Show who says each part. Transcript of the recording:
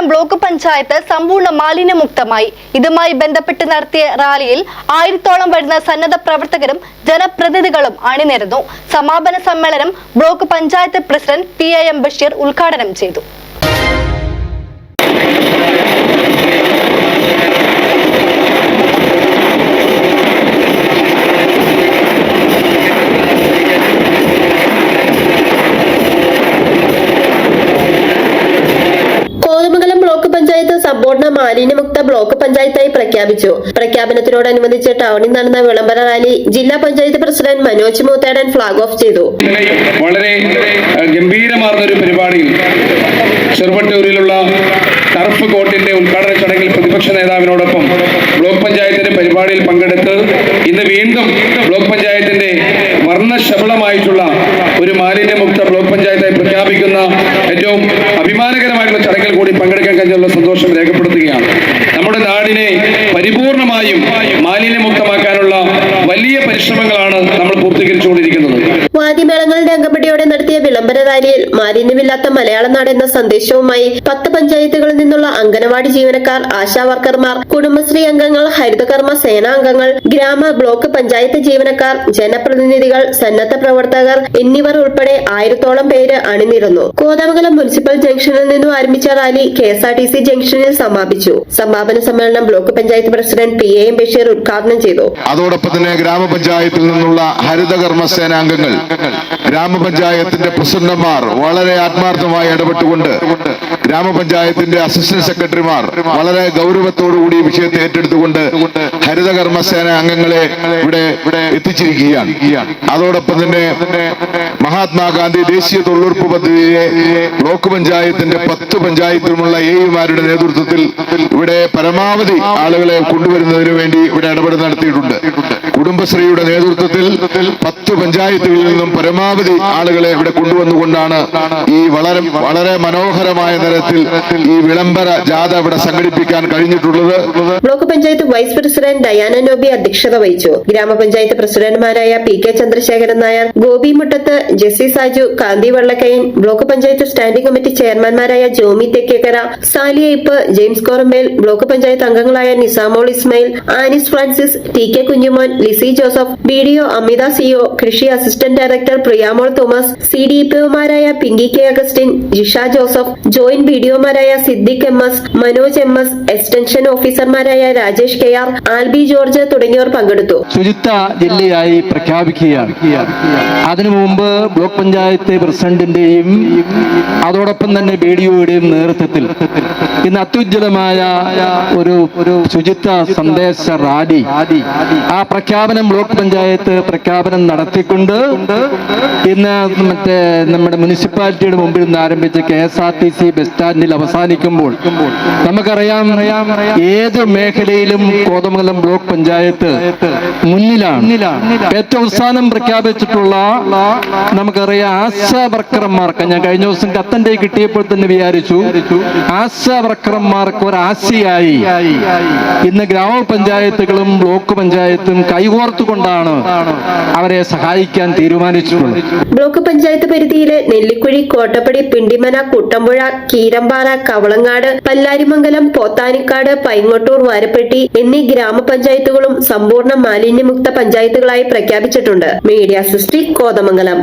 Speaker 1: Kothamangalam block panchayat സമ്പൂർണ മാലിന്യമുക്തമായി. ഇതുമായി ബന്ധപ്പെട്ട് നടത്തിയ റാലിയിൽ ആയിരത്തോളം വരുന്ന സന്നദ്ധ പ്രവർത്തകരും ജനപ്രതിനിധികളും അണിനിരന്നു. സമാപന സമ്മേളനം block panchayat president P M Basheer ഉദ്ഘാടനം ചെയ്തു.
Speaker 2: സമ്പൂർണ മാലിന്യമുക്ത ബ്ലോക്ക് പഞ്ചായത്തായി പ്രഖ്യാപിച്ചു. പ്രഖ്യാപനത്തിനോടനുബന്ധിച്ച് ടൗണിൽ നടന്ന വിളംബര റാലി ജില്ലാ panchayat president Manoj Moothedan flag off ചെയ്തു.
Speaker 3: വളരെ ഗംഭീരമാർന്ന ഒരു പരിപാടിയിൽ ചെറുവട്ടൂരിലുള്ള ടർഫ് കോർട്ടിന്റെ ഉദ്ഘാടന ചടങ്ങിൽ പ്രതിപക്ഷ നേതാവിനോടൊപ്പം ബ്ലോക്ക് പഞ്ചായത്തിന്റെ പരിപാടിയിൽ പങ്കെടുത്ത് ഇന്ന് വീണ്ടും ബ്ലോക്ക് പഞ്ചായത്തിന്റെ വർണശബളമായിട്ടുള്ള ഒരു മാലിന്യമുക്ത ബ്ലോക്ക് പഞ്ചായത്തായി പ്രഖ്യാപിക്കുന്ന ഏറ്റവും അഭിമാനകരമായിട്ടുള്ള ചടങ്ങിൽ കൂടി കഴിഞ്ഞുള്ള സന്തോഷം രേഖപ്പെടുത്തുകയാണ്. നമ്മുടെ നാടിനെ പരിപൂർണമായും മാലിന്യമുക്തമാക്കാനുള്ള വലിയ പരിശ്രമങ്ങളാണ്
Speaker 2: വിളംബര റാലിയിൽ മാലിന്യമില്ലാത്ത മലയാള നാട് എന്ന സന്ദേശവുമായി പത്ത് പഞ്ചായത്തുകളിൽ നിന്നുള്ള അംഗനവാടി ജീവനക്കാർ ആശാ വർക്കർമാർ കുടുംബശ്രീ അംഗങ്ങൾ ഹരിതകർമ്മ സേനാ അംഗങ്ങൾ ഗ്രാമ ബ്ലോക്ക് പഞ്ചായത്ത് ജീവനക്കാർ ജനപ്രതിനിധികൾ സന്നദ്ധ പ്രവർത്തകർ എന്നിവർ ഉൾപ്പെടെ ആയിരത്തോളം പേര് അണിനിരന്നു. കോതമംഗലം മുനിസിപ്പൽ ജംഗ്ഷനിൽ നിന്നും ആരംഭിച്ച rally K S R T C ജംഗ്ഷനിൽ സമാപിച്ചു. സമാപന സമ്മേളനം block panchayat president P A M Basheer ഉദ്ഘാടനം ചെയ്തു.
Speaker 4: അതോടൊപ്പം തന്നെ ഗ്രാമപഞ്ചായത്തിൽ നിന്നുള്ള ഹരിതകർമ്മ സേനാംഗങ്ങൾ ഗ്രാമപഞ്ചായത്തിന്റെ പ്രസിഡന്റുമാർ വളരെ ആത്മാർത്ഥമായി ഇടപെട്ടുകൊണ്ട് ഗ്രാമപഞ്ചായത്തിന്റെ അസിസ്റ്റന്റ് സെക്രട്ടറിമാർ വളരെ ഗൗരവത്തോടുകൂടി വിഷയത്തെ ഏറ്റെടുത്തുകൊണ്ട് ഹരിതകർമ്മസേന അംഗങ്ങളെ ഇവിടെ എത്തിച്ചിരിക്കുകയാണ്. അതോടൊപ്പം തന്നെ മഹാത്മാഗാന്ധി ദേശീയ തൊഴിലുറപ്പ് പദ്ധതിയെ ബ്ലോക്ക് പഞ്ചായത്തിന്റെ പത്ത് പഞ്ചായത്തിലുമുള്ള എയുമാരുടെ നേതൃത്വത്തിൽ ഇവിടെ പരമാവധി ആളുകളെ കൊണ്ടുവരുന്നതിന് വേണ്ടി ഇവിടെ ഇടപെടൽ നടത്തിയിട്ടുണ്ട്. കുടുംബശ്രീയുടെ നേതൃത്വത്തിൽ പത്ത് പഞ്ചായത്തുകളിൽ നിന്നും പരമാവധി ആളുകളെ ഇവിടെ കൊണ്ടുവന്നുകൊണ്ടാണ് ഈ വളരെ വളരെ മനോഹരമായ ഈ വിളംബര ജാഥ ഇവിടെ സംഘടിപ്പിക്കാൻ കഴിഞ്ഞിട്ടുള്ളത്
Speaker 2: block panchayat vice president Diana Nobi അധ്യക്ഷത വഹിച്ചു. ഗ്രാമപഞ്ചായത്ത് പ്രസിഡന്റുമാരായ P K Chandrasekharan Nair Gopi Muttath Jessy Saju Kanthi Vallakkayan block panchayat standing committee ചെയർമാൻമാരായ Jomy Thekkekara Sally Aip James Korampel block panchayat അംഗങ്ങളായ Nisamol Ismail Anees Francis T K Kunjumon Lissy Joseph B D O Amitha CO കൃഷി assistant director Priyamol Thomas C D പിഒമാരായ Pinky K Augustine Jisha Joseph joint B D ഒമാരായ Siddique M S Manoj M S extension ഓഫീസർമാരായ Rajesh K R Albi George തുടങ്ങിയവർ പങ്കെടുത്തു.
Speaker 5: ശുചിത്വ ജില്ലയായി പ്രഖ്യാപിക്കുകയാണ്. അതിനു മുമ്പ് block panchayat പ്രസിഡന്റിന്റെയും അതോടൊപ്പം തന്നെ ബി ഡി ഒയുടെയും നേതൃത്വത്തിൽ ഇന്ന് അത്യുജ്വലമായ ഒരു ഒരു ശുചിത്വ സന്ദേശ റാലി ആ പ്രഖ്യാപനം ബ്ലോക്ക് പഞ്ചായത്ത് പ്രഖ്യാപനം നടത്തിക്കൊണ്ട് ഇന്ന് മറ്റേ നമ്മുടെ മുനിസിപ്പാലിറ്റിയുടെ മുമ്പിൽ നിന്ന് ആരംഭിച്ച K S R T C bus സ്റ്റാൻഡിൽ അവസാനിക്കുമ്പോൾ നമുക്കറിയാം ഏത് മേഖലയിലും കോതമംഗലം ബ്ലോക്ക് പഞ്ചായത്ത് മുന്നിലാണ്. ഏറ്റവും അവസാനം പ്രഖ്യാപിച്ചിട്ടുള്ള നമുക്കറിയാം ആശാ വർക്കർമാർക്ക് ഞാൻ കഴിഞ്ഞ ദിവസം കത്തന്റെ കിട്ടിയപ്പോൾ തന്നെ വിചാരിച്ചു ആശാ വർക്കർമാർക്ക് ഒരാശയായി. ഇന്ന് ഗ്രാമപഞ്ചായത്തുകളും ബ്ലോക്ക് പഞ്ചായത്തും കൈകോർത്തുകൊണ്ടാണ് അവരെ സഹായിക്കാൻ തീരുമാനിച്ചിട്ടുള്ളത്.
Speaker 2: ബ്ലോക്ക് പഞ്ചായത്ത് പരിധിയിലെ നെല്ലിക്കുഴി കോട്ടപ്പടി പിണ്ടിമന കുട്ടമ്പുഴ കീരമ്പാറ കവളങ്ങാട് പല്ലാരിമംഗലം പോത്താനിക്കാട് പൈങ്ങോട്ടൂർ വാരപ്പെട്ടി എന്നീ ഗ്രാമപഞ്ചായത്തുകളും സമ്പൂർണ മാലിന്യമുക്ത പഞ്ചായത്തുകളായി പ്രഖ്യാപിച്ചിട്ടുണ്ട്. മീഡിയ സൃഷ്ടി കോതമംഗലം.